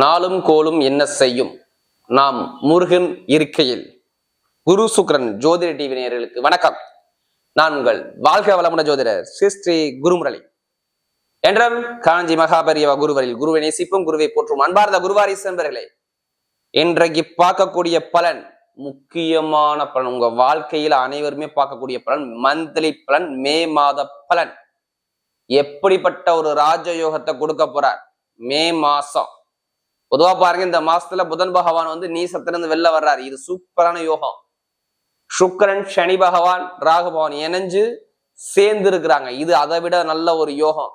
நாளும் கோலும் என்ன செய்யும்? நாம் முருகன் இருக்கையில். குரு சுக்ரன் ஜோதிட டிவி நேயர்களுக்கு வணக்கம். நான் உங்கள் வாழ்க வளமுட ஜோதிடர் ஸ்ரீ ஸ்ரீ குருமுரளி. என்றும் காஞ்சி மகாபரியவ குருவரில் குருவை நேசிப்பும் குருவை போற்றும் அன்பார்ந்த குருவாரி சென்பர்களே இன்றைக்கு பார்க்கக்கூடிய பலன் முக்கியமான பலன் உங்க வாழ்க்கையில அனைவருமே பார்க்கக்கூடிய பலன் மந்த்லி பலன் மே மாத பலன். எப்படிப்பட்ட ஒரு ராஜயோகத்தை கொடுக்க போறார்? மே மாசம். பொதுவா பாருங்க இந்த மாசத்துல புதன் பகவான் வந்து நீசத்திலிருந்து வெளில வர்றாரு. இது சூப்பரான யோகம். சுக்கரன் சனி பகவான் ராகு பகவான் இணைஞ்சு சேர்ந்து இருக்கிறாங்க இது அதை விட நல்ல ஒரு யோகம்.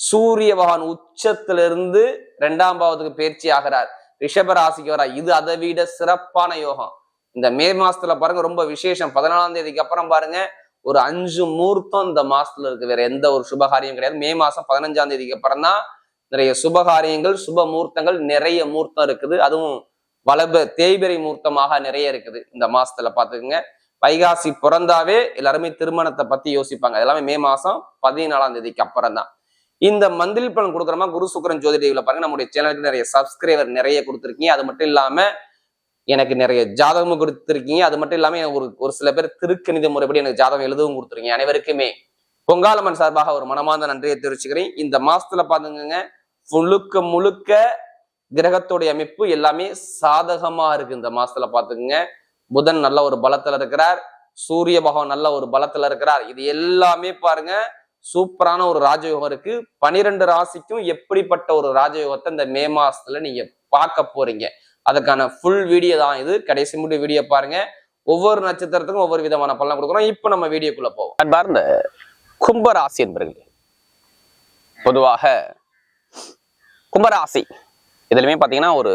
சூரிய பகவான் உச்சத்திலிருந்து ரெண்டாம் பாவத்துக்கு பயிற்சி ஆகிறார். ரிஷப ராசிக்கு வரா இது அதை விட சிறப்பான யோகம். இந்த மே மாசத்துல பாருங்க ரொம்ப விசேஷம். பதினாலாம் தேதிக்கு அப்புறம் பாருங்க ஒரு அஞ்சு மூர்த்தம் இந்த மாசத்துல இருக்கு. வேற எந்த ஒரு சுபகாரியம் கிடையாது. மே மாசம் பதினஞ்சாம் தேதிக்கு அப்புறம் தான் நிறைய சுபகாரியங்கள் சுப மூர்த்தங்கள் நிறைய மூர்த்தம் இருக்குது. அதுவும் வளப தேய்பிரை மூர்த்தமாக நிறைய இருக்குது இந்த மாசத்துல பாத்துக்கோங்க வைகாசி பிறந்தாவே எல்லாருமே திருமணத்தை பத்தி யோசிப்பாங்க. எல்லாமே மே மாசம் பதினாலாம் தேதிக்கு அப்புறம் தான் இந்த மந்திரி பலன் கொடுக்குறமா குரு சுக்கரன் ஜோதி பாருங்க. நம்முடைய சேனலுக்கு நிறைய சப்ஸ்கிரைபர் நிறைய கொடுத்துருக்கீங்க. அது மட்டும் இல்லாம எனக்கு நிறைய ஜாதகமும் கொடுத்துருக்கீங்க. அது மட்டும் இல்லாம ஒரு ஒரு சில பேர் திருக்கணித முறைப்படி எனக்கு ஜாதகம் எழுதவும் கொடுத்துருக்கீங்க. அனைவருக்குமே பொங்காலம்மன் சார்பாக ஒரு மனமார்ந்த நன்றியை தெரிவிச்சுக்கிறேன். இந்த மாசத்துல பாத்துங்க முழுக்க முழுக்க கிரகத்துடைய அமைப்பு எல்லாமே சாதகமா இருக்கு இந்த மாசத்துல பாத்துக்கோங்க புதன் நல்ல ஒரு பலத்துல இருக்கிறார். சூரிய பகவான் நல்ல ஒரு பலத்துல இருக்கிறார். இது எல்லாமே பாருங்க சூப்பரான ஒரு ராஜயோகம் இருக்கு. பனிரெண்டு ராசிக்கும் எப்படிப்பட்ட ஒரு ராஜயோகத்தை இந்த மே மாசத்துல நீங்க பார்க்க போறீங்க. அதுக்கான ஃபுல் வீடியோ தான் இது. கடைசி முடி வீடியோ பாருங்க. ஒவ்வொரு நட்சத்திரத்துக்கும் ஒவ்வொரு விதமான பலன் கொடுக்குறோம். இப்போ நம்ம வீடியோக்குள்ள போவோம். அன்பார்ந்த கும்பராசி என்பர்களே பொதுவாக கும்பராசி. இதுலயுமே பாத்தீங்கன்னா ஒரு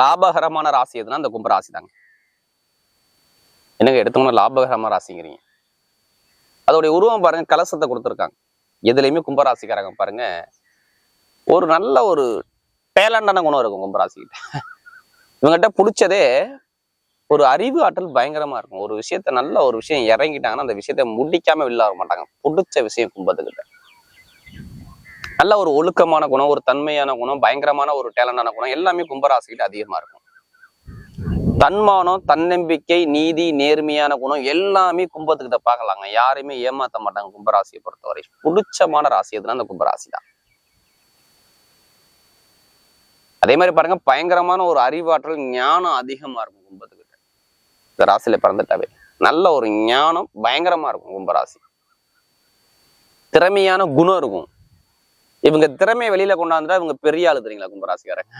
லாபகரமான ராசி எதுனா அந்த கும்பராசி தாங்க என்னங்க எடுத்தோம்னா லாபகரமான ராசிங்கிறீங்க. அதோடைய உருவம் பாருங்க கலசத்தை கொடுத்துருக்காங்க. எதுலையுமே கும்பராசிக்காரங்க பாருங்க ஒரு நல்ல ஒரு டேலண்டான குணம் இருக்கும் கும்பராசிக்கிட்ட. இவங்ககிட்ட பிடிச்சதே ஒரு அறிவு ஆற்றல் பயங்கரமா இருக்கும். ஒரு விஷயத்த நல்ல ஒரு விஷயம் இறங்கிட்டாங்கன்னா அந்த விஷயத்த முடிக்காம வெளில வர மாட்டாங்க. பிடிச்ச விஷயம் கும்பத்துக்கிட்ட. நல்ல ஒரு ஒழுக்கமான குணம் ஒரு தன்மையான குணம் பயங்கரமான ஒரு டேலண்டான குணம் எல்லாமே கும்பராசிக்கிட்ட அதிகமா இருக்கும். தன்மானம் தன்னம்பிக்கை நீதி நேர்மையான குணம் எல்லாமே கும்பத்துக்கிட்ட பார்க்கலாங்க. யாரையுமே ஏமாத்த மாட்டாங்க கும்பராசியை பொறுத்தவரை. பிடிச்சமான ராசி எதுனா அந்த கும்பராசி தான். அதே மாதிரி பாருங்க பயங்கரமான ஒரு அறிவாற்றல் ஞானம் அதிகமா இருக்கும் கும்பத்துக்கிட்ட. இந்த ராசியில பிறந்துட்டாவே. நல்ல ஒரு ஞானம் பயங்கரமா இருக்கும் கும்பராசி. திறமையான குணம் இருக்கும். இவங்க திறமையை வெளியில கொண்டாந்துட்டா இவங்க பெரிய ஆளு தெரியுங்களா கும்பராசிக்காரங்க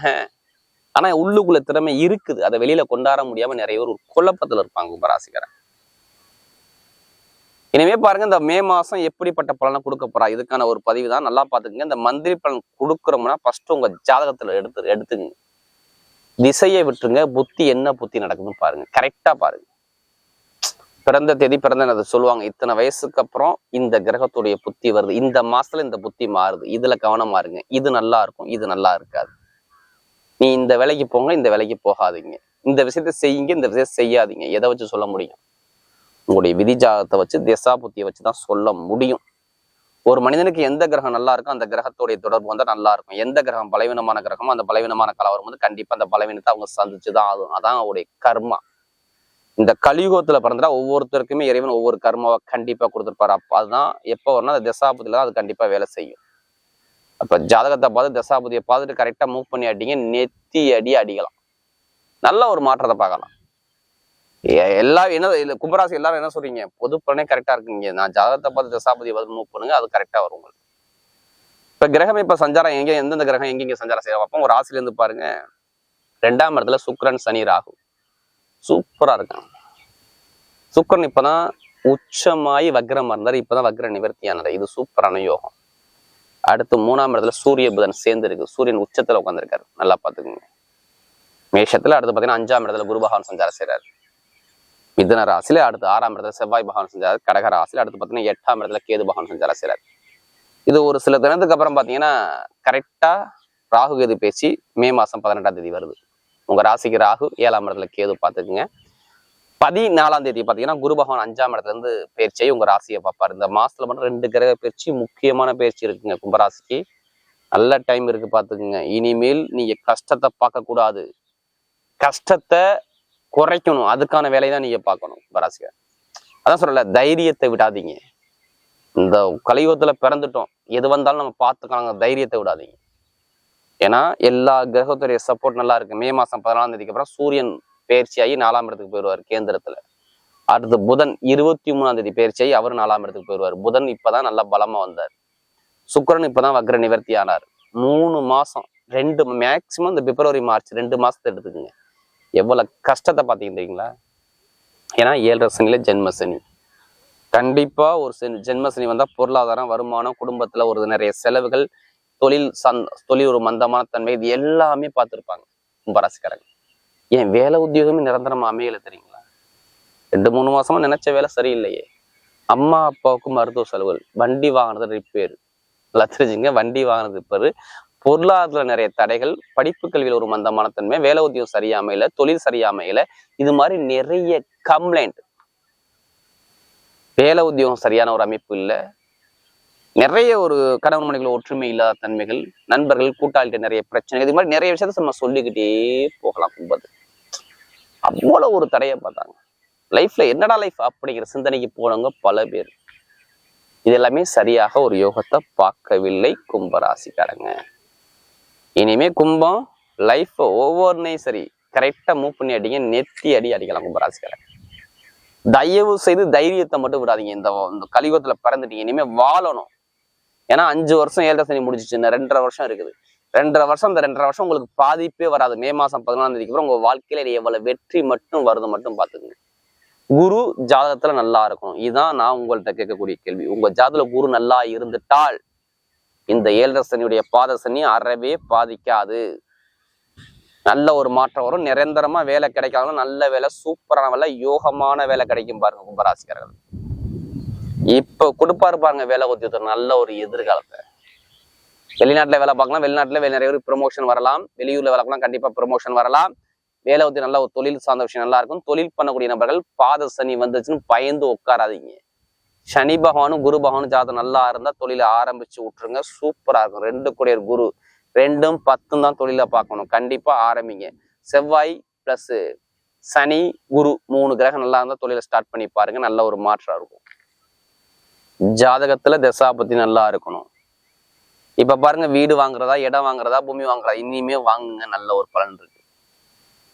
ஆனா உள்ளுக்குள்ள திறமை இருக்குது. அதை வெளியில கொண்டாட முடியாம நிறைய பேர் ஒரு குழப்பத்துல இருப்பாங்க கும்பராசிக்காரன் இனிமே பாருங்க இந்த மே மாசம் எப்படிப்பட்ட பலனை கொடுக்க போறா? இதுக்கான ஒரு பதிவு தான். நல்லா பாத்துக்கங்க இந்த மந்திரி பலன் கொடுக்குறோம்னா ஃபர்ஸ்ட் உங்க ஜாதகத்துல எடுத்து எடுத்துங்க திசையை விட்டுருங்க. புத்தி என்ன புத்தி நடக்குதுன்னு பாருங்க. கரெக்டா பாருங்க. பிறந்த தேதி பிறந்த அதை சொல்லுவாங்க. இத்தனை வயசுக்கு அப்புறம் இந்த கிரகத்துடைய புத்தி வருது. இந்த மாசத்துல இந்த புத்தி மாறுது. இதுல கவனமா இருங்க. இது நல்லா இருக்கும். இது நல்லா இருக்காது. நீ இந்த வேலைக்கு போங்க இந்த வேலைக்கு போகாதீங்க. இந்த விஷயத்த செய்யுங்க இந்த விஷயத்த செய்யாதீங்க. எதை வச்சு சொல்ல முடியும்? உங்களுடைய விதி ஜாகத்தை வச்சு திசா புத்தியை வச்சு தான் சொல்ல முடியும். ஒரு மனிதனுக்கு எந்த கிரகம் நல்லா இருக்கும் அந்த கிரகத்துடைய தொடர்பு வந்தால் நல்லா இருக்கும். எந்த கிரகம் பலவீனமான கிரகமோ அந்த பலவீனமான கலவரம் வந்து கண்டிப்பாக அந்த பலவீனத்தை அவங்க சந்திச்சு தான் ஆகும் அதான் அவருடைய கர்மா. இந்த கலியுகத்துல பிறந்தா ஒவ்வொருத்தருக்குமே இறைவன் ஒவ்வொரு கர்மாவை கண்டிப்பா கொடுத்துருப்பாரு. அப்போ அதுதான் எப்போ வரணும் அந்த திசாபுத்தில தான் அது கண்டிப்பா வேலை செய்யும். அப்ப ஜாதகத்தை பார்த்து தசாபதியை பார்த்துட்டு கரெக்டா மூவ் பண்ணி அடிங்க நெத்தி அடி அடிக்கலாம். நல்ல ஒரு மாற்றத்தை பார்க்கலாம். எல்லா என்ன கும்பராசி எல்லாரும் என்ன சொல்றீங்க? பொது பலனே கரெக்டா இருக்குங்க. நான் ஜாதகத்தை பார்த்து தசாபதியை பார்த்து மூவ் பண்ணுங்க அது கரெக்டா வரும் உங்களுக்கு. இப்ப கிரகம் இப்ப சஞ்சாரம் எங்க எந்தெந்த கிரகம் எங்கெங்க சஞ்சாரம் செய்ய அப்போ ஒரு ராசில இருந்து பாருங்க. ரெண்டாம் இடத்துல சுக்ரன் சனி ராகு. சூப்பரா இருக்கான் சுக்கரன் இப்போதான் உச்சமாயி வக்ரம் இருந்தார். இப்போதான் வக்ர நிவர்த்தியானது இது சூப்பரான யோகம். அடுத்து மூணாம் இடத்துல சூரிய புதன் சேர்ந்து இருக்கு சூரியன் உச்சத்தில் உட்காந்துருக்காரு நல்லா பார்த்துக்குங்க. மேஷத்தில் அடுத்து பார்த்தீங்கன்னா அஞ்சாம் இடத்துல குரு பகவான் சஞ்சாரம் செய்கிறார் மிதன ராசியில அடுத்து ஆறாம் இடத்துல செவ்வாய் பகவான் செஞ்சார் கடக ராசியில அடுத்து பார்த்தீங்கன்னா எட்டாம் இடத்துல கேது பகவான் செஞ்சாரா செய்கிறார் இது ஒரு சில தினத்துக்கு அப்புறம் பார்த்தீங்கன்னா கரெக்டாக ராகு கேது பேச்சு மே மாதம் பதினெட்டாம் தேதி வருது. உங்கள் ராசிக்கு ராகு ஏழாம் இடத்துல கேது பார்த்துக்குங்க. பதினாலாம் தேதி பார்த்தீங்கன்னா குரு பகவான் அஞ்சாம் இடத்துல இருந்து பயிற்சியை உங்க ராசியை பார்ப்பார். இந்த மாசத்துல மட்டும் ரெண்டு கிரக பயிற்சி முக்கியமான பயிற்சி இருக்குங்க கும்பராசிக்கு. நல்ல டைம் இருக்கு பார்த்துக்குங்க. இனிமேல் நீங்க கஷ்டத்தை பார்க்கக்கூடாது கஷ்டத்தை குறைக்கணும். அதுக்கான வேலையை தான் நீங்க பார்க்கணும் கும்பராசிக்க அதான் சொல்லல தைரியத்தை விடாதீங்க. இந்த கலியுகத்துல பிறந்துட்டோம். எது வந்தாலும் நம்ம பார்த்துக்கலாங்க. தைரியத்தை விடாதீங்க. ஏன்னா எல்லா கிரகத்துடைய சப்போர்ட் நல்லா இருக்கு. மே மாசம் பதினாலாம் தேதிக்கு அப்புறம் சூரியன் பயிற்சியாகி நாலாம் இடத்துக்கு போயிடுவார் கேந்திரத்துல. அடுத்து புதன் இருபத்தி மூணாம் தேதி பயிற்சியாகி அவர் நாலாம் இடத்துக்கு போயிடுவார். புதன் இப்பதான் நல்லா பலமா வந்தார். சுக்கரன் இப்பதான் வக்ர நிவர்த்தி ஆனார். மூணு மாசம் ரெண்டு மேக்சிமம் இந்த பிப்ரவரி மார்ச் ரெண்டு மாசத்தை எடுத்துக்கோங்க. எவ்வளவு கஷ்டத்தை பார்த்தீங்க தெரியுங்களா? ஏன்னா ஏழரை சனியில் ஜென்ம சனி. கண்டிப்பா ஒரு சென் ஜென்ம சனி வந்தா பொருளாதாரம் வருமானம் குடும்பத்துல ஒரு நிறைய செலவுகள் தொழில் சந் தொழில் ஒரு மந்தமான தன்மை இது எல்லாமே பார்த்துருப்பாங்க. கும்பராசிக்காரங்க ஏன் வேலை உத்தியோகமே நிரந்தரமா அமையல தெரியுங்களா? ரெண்டு மூணு மாசமா நினைச்ச வேலை சரியில்லையே. அம்மா அப்பாவுக்கு மருத்துவ செலவுகள் வண்டி வாங்கினது ரிப்பேர் நல்லா தெரிஞ்சுங்க வண்டி வாங்கினது ரிப்பேர் பொருளாதாரத்துல நிறைய தடைகள் படிப்பு கல்வியில் ஒரு மந்தமான தன்மை வேலை உத்தியோகம் சரியா அமையல தொழில் சரியா அமையல இது மாதிரி நிறைய கம்ப்ளைண்ட் வேலை உத்தியோகம் சரியான ஒரு அமைப்பு இல்லை. நிறைய ஒரு கணவன் மனைகள் ஒற்றுமை இல்லாத தன்மைகள் நண்பர்கள் கூட்டாளிகிட்ட நிறைய பிரச்சனைகள் இது மாதிரி நிறைய விஷயத்த நம்ம சொல்லிக்கிட்டே போகலாம் கும்பது அவ்வளோ ஒரு தடையை பார்த்தாங்க. லைஃப்பில் என்னடா லைஃப் அப்படிங்கிற சிந்தனைக்கு போனவங்க பல பேர். இது எல்லாமே சரியாக ஒரு யோகத்தை பார்க்கவில்லை கும்பராசிக்காரங்க. இனிமே கும்பம் லைஃப்பை ஒவ்வொன்றையும் சரி கரெக்டாக மூவ் பண்ணி அடிங்க நெத்தி அடி அடிக்கலாம் கும்பராசிக்காரங்க. தயவு செய்து தைரியத்தை மட்டும் விடாதீங்க. இந்த இந்த கலியுகத்துல பிறந்துட்டீங்க. இனிமே வாழணும். ஏன்னா அஞ்சு வருஷம் ஏழரை சனி முடிஞ்சிச்சு ரெண்டரை வருஷம் இருக்குது. ரெண்டரை வருஷம் இந்த ரெண்டரை வருஷம் உங்களுக்கு பாதிப்பே வராது. மே மாசம் பதினாலாம் தேதிக்கு அப்புறம் உங்க வாழ்க்கையில எவ்வளவு வெற்றி மட்டும் வருது மட்டும் பாத்துக்கோங்க குரு ஜாதகத்துல நல்லா இருக்கும் இதுதான் நான் உங்கள்கிட்ட கேட்கக்கூடிய கேள்வி. உங்க ஜாதகத்துல குரு நல்லா இருந்துட்டால் இந்த ஏழரை சனியுடைய பாத சனி அறவே பாதிக்காது. நல்ல ஒரு மாற்றம் வரும். நிரந்தரமா வேலை கிடைக்காதாலும் நல்ல வேலை சூப்பரான வேலை யோகமான வேலை கிடைக்கும் பாருங்க கும்பராசிக்காரர்கள். இப்ப கொடுப்பாரு பாருங்க வேலை உத்தியோகத்தில். நல்ல ஒரு எதிர்காலத்தை. வெளிநாட்டில் வேலை பார்க்கலாம். வெளிநாட்டில் வேலை நிறைய பேர் ப்ரொமோஷன் வரலாம். வெளியூரில் வேலை பார்க்கலாம். கண்டிப்பாக ப்ரொமோஷன் வரலாம். வேலை வந்து நல்ல ஒரு தொழில் சார்ந்த விஷயம் நல்லா இருக்கும். தொழில் பண்ணக்கூடிய நபர்கள் பாத சனி வந்துச்சுன்னு பயந்து உட்காராதீங்க. சனி பகவானும் குரு பகவானும் ஜாதகம் நல்லா இருந்தால் தொழிலை ஆரம்பிச்சு விட்டுருங்க. சூப்பராக இருக்கும். ரெண்டு கூடிய குரு. ரெண்டும் பத்தும் தான் தொழிலை பார்க்கணும். கண்டிப்பாக ஆரம்பிங்க. செவ்வாய் ப்ளஸ் சனி குரு மூணு கிரகம் நல்லா இருந்தால் தொழிலை ஸ்டார்ட் பண்ணி பாருங்க. நல்ல ஒரு மாற்றம் இருக்கும். ஜாதகத்துல தசாபத்தி நல்லா இருக்கணும். இப்ப பாருங்க வீடு வாங்குறதா இடம் வாங்குறதா பூமி வாங்குறதா இனிமே வாங்குங்க நல்ல ஒரு பலன் இருக்கு.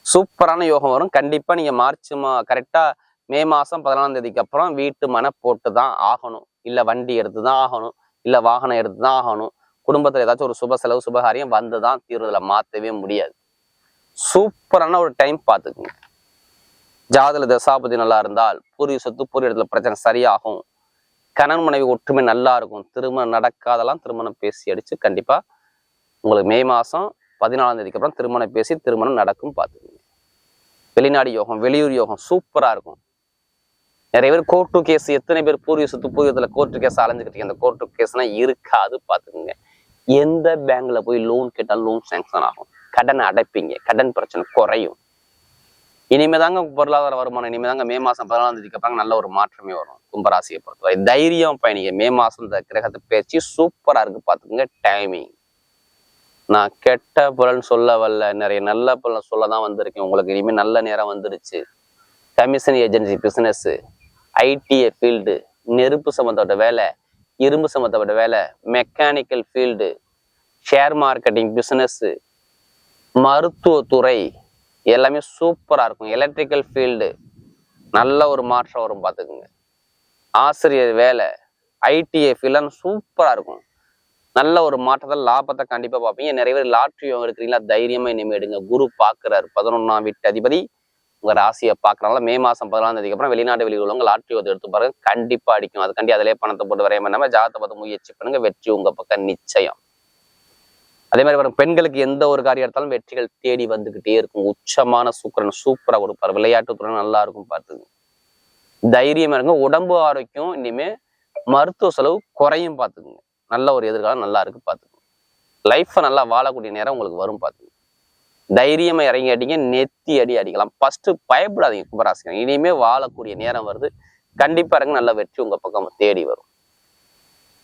சூப்பரான யோகம் வரும். கண்டிப்பா நீங்க மார்ச் மா கரெக்டா மே மாசம் பதினாலாம் தேதிக்கு அப்புறம் வீட்டு மனை போட்டு தான் ஆகணும். இல்ல வண்டி எடுத்து தான் ஆகணும். இல்ல வாகனம் எடுத்து தான் ஆகணும். குடும்பத்துல ஏதாச்சும் ஒரு சுப செலவு சுபகாரியம் வந்து தான் தீர்வுல மாத்தவே முடியாது. சூப்பரான ஒரு டைம் பார்த்துக்குங்க ஜாதல தசாபதி நல்லா இருந்தால் பூர்வீக சொத்து பூர்வீக இடத்துல பிரச்சனை சரியாகும். கணவன் மனைவி ஒற்றுமை நல்லா இருக்கும். திருமணம் நடக்காதெல்லாம் திருமணம் பேசி அடிச்சு கண்டிப்பா உங்களுக்கு மே மாசம் பதினாலாம் தேதிக்கு அப்புறம் திருமணம் பேசி திருமணம் நடக்கும் பார்த்துக்கோங்க. வெளிநாடு யோகம் வெளியூர் யோகம் சூப்பரா இருக்கும். நிறைய பேர் கோர்ட்டு கேஸ் எத்தனை பேர் பூர்வீக சொத்து பூர்வீகத்தில் கோர்ட்டு கேஸ் அலைஞ்சுக்கிட்டீங்க அந்த கோர்ட்டு கேஸ்லாம் இருக்காது பார்த்துக்கோங்க. எந்த பேங்க்ல போய் லோன் கேட்டாலும் லோன் சேங்ஷன் ஆகும். கடன் அடைப்பீங்க. கடன் பிரச்சனை குறையும். இனிமே தாங்க பொருளாதார வருமானம் இனிமேதாங்க மே மாதம் பதினாலாம் தேதிக்கு அப்புறம் நல்ல ஒரு மாற்றமே வரும் கும்பராசியை பொறுத்தவரை. தைரியம் பயணிங்க. மே மாதம் இந்த கிரகத்தை பேச்சு சூப்பராக இருக்குது பார்த்துக்கோங்க டைமிங் நான் கெட்ட பலன் சொல்ல வரல. நிறைய நல்ல பலன் சொல்ல தான் வந்திருக்கேன். உங்களுக்கு இனிமேல் நல்ல நேரம் வந்துருச்சு. கமிஷன் ஏஜென்சி பிஸ்னஸ்ஸு ஐடிஏ ஃபீல்டு நெருப்பு சம்மந்தப்பட்ட வேலை இரும்பு சம்மந்தப்பட்ட வேலை mechanical field share marketing business மருத்துவத்துறை எல்லாமே சூப்பராக இருக்கும். எலக்ட்ரிக்கல் ஃபீல்டு நல்ல ஒரு மாற்றம் வரும் பார்த்துக்குங்க. ஆசிரியர் வேலை ஐடிஐ ஃபீல்டான சூப்பராக இருக்கும். நல்ல ஒரு மாற்றத்தை லாபத்தை கண்டிப்பாக பார்ப்பீங்க. நிறைய பேர் லாட்ரி எடுக்கிறீங்களா தைரியமாக இனிமேல் எடுங்க. குரு பார்க்குறாரு. பதினொன்றாம் வீட்டு அதிபதி உங்கள் ராசியை பார்க்குறனால மே மாதம் பதினாலாம் தேதிக்கு அப்புறம் வெளிநாட்டு வெளியில் உள்ளவங்க லாட்ரி எடுத்து பாருங்க. கண்டிப்பாக அடிக்கும். அதுக்காண்டி அதிலே பணத்தை போட்டு வரைய நம்ம ஜாதத்தை பார்த்து முயற்சி பண்ணுங்கள் வெற்றி உங்கள் பக்கம் நிச்சயம். அதே மாதிரி வரும் பெண்களுக்கு எந்த ஒரு காரியம் எடுத்தாலும் வெற்றிகள் தேடி வந்துகிட்டே இருக்கும். உச்சமான சூக்கரன் சூப்பரா கொடுப்பார். விளையாட்டு துறை நல்லா இருக்கும் பார்த்துங்க. தைரியமா இருங்க. உடம்பு ஆரோக்கியம் இனிமே மருத்துவ செலவு குறையும் பார்த்துக்குங்க. நல்ல ஒரு எதிர்காலம் நல்லா இருக்கு பார்த்துக்குங்க. லைஃப்பை நல்லா வாழக்கூடிய நேரம் உங்களுக்கு வரும் பார்த்துங்க தைரியமா இறங்கி அடிங்க நெத்தி அடி அடிக்கலாம். ஃபர்ஸ்ட் பயப்படாதீங்க கும்பராசிங்க இனிமே வாழக்கூடிய நேரம் வருது. கண்டிப்பா இருங்க நல்ல வெற்றி உங்க பக்கம் தேடி வரும்.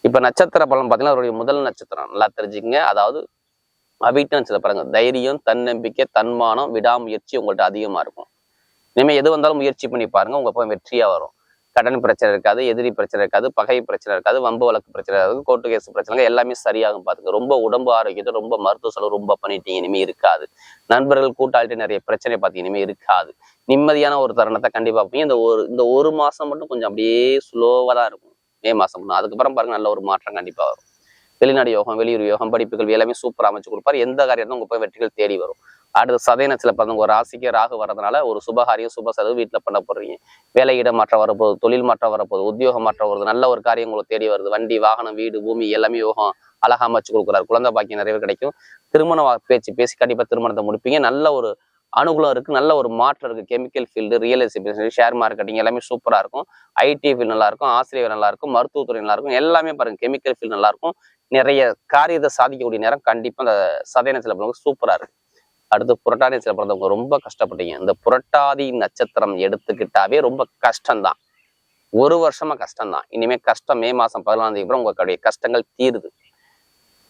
இப்போ நட்சத்திர பலன் பார்த்தீங்கன்னா அவருடைய முதல் நட்சத்திரம். நல்லா தெரிஞ்சுக்கங்க. அதாவது அவிட்ட சில பாருங்க. தைரியம் தன்னம்பிக்கை தன்மானம் விடாமுயற்சி உங்கள்கிட்ட அதிகமா இருக்கும். இனிமே எது வந்தாலும் முயற்சி பண்ணி பாருங்க உங்க போய் வெற்றியா வரும். கடன் பிரச்சனை இருக்காது எதிரி பிரச்சனை இருக்காது பகை பிரச்சனை இருக்காது வம்பு வழக்கு பிரச்சனை இருக்காது கோர்ட்டு கேஸ் பிரச்சனை எல்லாமே சரியாகும் பார்த்துங்க ரொம்ப உடம்பு ஆரோக்கியத்தை ரொம்ப மருத்துவ செலவு ரொம்ப பண்ணிட்டீங்க இனிமே இருக்காது. நண்பர்கள் கூட்டாளிட்டு நிறைய பிரச்சனை பார்த்தீங்க இனிமே இருக்காது. நிம்மதியான ஒரு தருணத்தை கண்டிப்பா பார்ப்பீங்க இந்த ஒரு இந்த ஒரு மாசம் மட்டும் கொஞ்சம் அப்படியே ஸ்லோவாக தான் இருக்கும். மே மாசம் அதுக்கப்புறம் பாருங்க நல்ல ஒரு மாற்றம் கண்டிப்பா வரும். வெளிநாடு யோகம் வெளியூர் யோகம் படிப்புகள் எல்லாமே சூப்பரா அமைச்சு கொடுப்பார். எந்த காரியம் உங்க போய் வெற்றிகள் தேடி வரும். அடுத்து சதயனத்துல பிறந்தவங்க ஒரு ராசிக்கு ராகு வர்றதுனால ஒரு சுபகாரியம் சுப செலவு வீட்டில் பண்ண போடுறீங்க வேலையிட மாற்றம் வரப்போகுது தொழில் மாற்றம் வரப்போகுது உத்தியோகம் மாற்றம் வருது நல்ல ஒரு காரியம் உங்களுக்கு தேடி வருது. வண்டி வாகனம் வீடு பூமி எல்லாமே யோகம் அழகா அமைச்சு கொடுக்குறாரு. குழந்தை பாக்கியம் நிறைய கிடைக்கும். திருமண பேச்சு பேசி கண்டிப்பா திருமணத்தை முடிப்பீங்க. நல்ல ஒரு அனுகூலம் இருக்கு நல்ல ஒரு மாற்றம் இருக்கு. Chemical field real estate share marketing எல்லாமே சூப்பரா இருக்கும். ஐடி ஃபீல்டு நல்லா இருக்கும் ஆசிரியர் நல்லா இருக்கும் மருத்துவத்துறை நல்லா இருக்கும். எல்லாமே பாருங்க கெமிக்கல் ஃபீல்டு நல்லா இருக்கும். நிறைய காரியத்தை சாதிக்கக்கூடிய நேரம் கண்டிப்பா அந்த சதயனத்துல பிறந்தவங்க சூப்பரா இருக்கு. அடுத்து புரட்டாதி நேரத்தில் பிறந்தவங்க ரொம்ப கஷ்டப்பட்டீங்க. இந்த புரட்டாதி நட்சத்திரம் எடுத்துக்கிட்டாவே ரொம்ப கஷ்டம்தான். ஒரு வருஷமா கஷ்டம்தான். இனிமே கஷ்டம் மே மாசம் பதினாலாம் தேதி அப்புறம் உங்களுடைய கஷ்டங்கள் தீருது.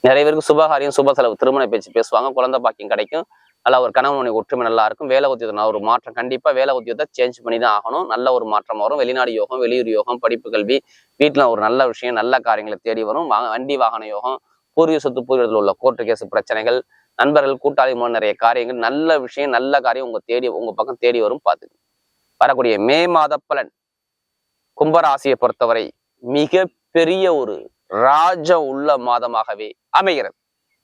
நிறைய பேருக்கு சுபகாரியம் சுப செலவு திருமண பேச்சு பேசுவாங்க குழந்தை பாக்கியம் கிடைக்கும். நல்லா ஒரு கணவன் மனைவி ஒற்றுமை நல்லா இருக்கும். வேலை உத்தியோகம் ஒரு மாற்றம் கண்டிப்பா வேலை உத்தியோகத்தை சேஞ்ச் பண்ணி தான் ஆகணும். நல்ல ஒரு மாற்றம் வரும். வெளிநாடு யோகம் வெளியூர் யோகம் படிப்பு கல்வி வீட்டுல ஒரு நல்ல விஷயம் நல்ல காரியங்களை தேடி வரும். வண்டி வாகன யோகம் பூர்வீக சொத்து பூர்வீகத்தில் உள்ள கோர்ட்டு கேஸ் பிரச்சனைகள் நண்பர்கள் கூட்டாளி மூலம் நிறைய காரியங்கள் நல்ல விஷயம் நல்ல காரியம் உங்க தேடி உங்க பக்கம் தேடி வரும் பார்த்து. வரக்கூடிய மே மாத பலன் கும்பராசியை பொறுத்தவரை மிக பெரிய ஒரு ராஜ உள்ள மாதமாகவே அமைகிறது.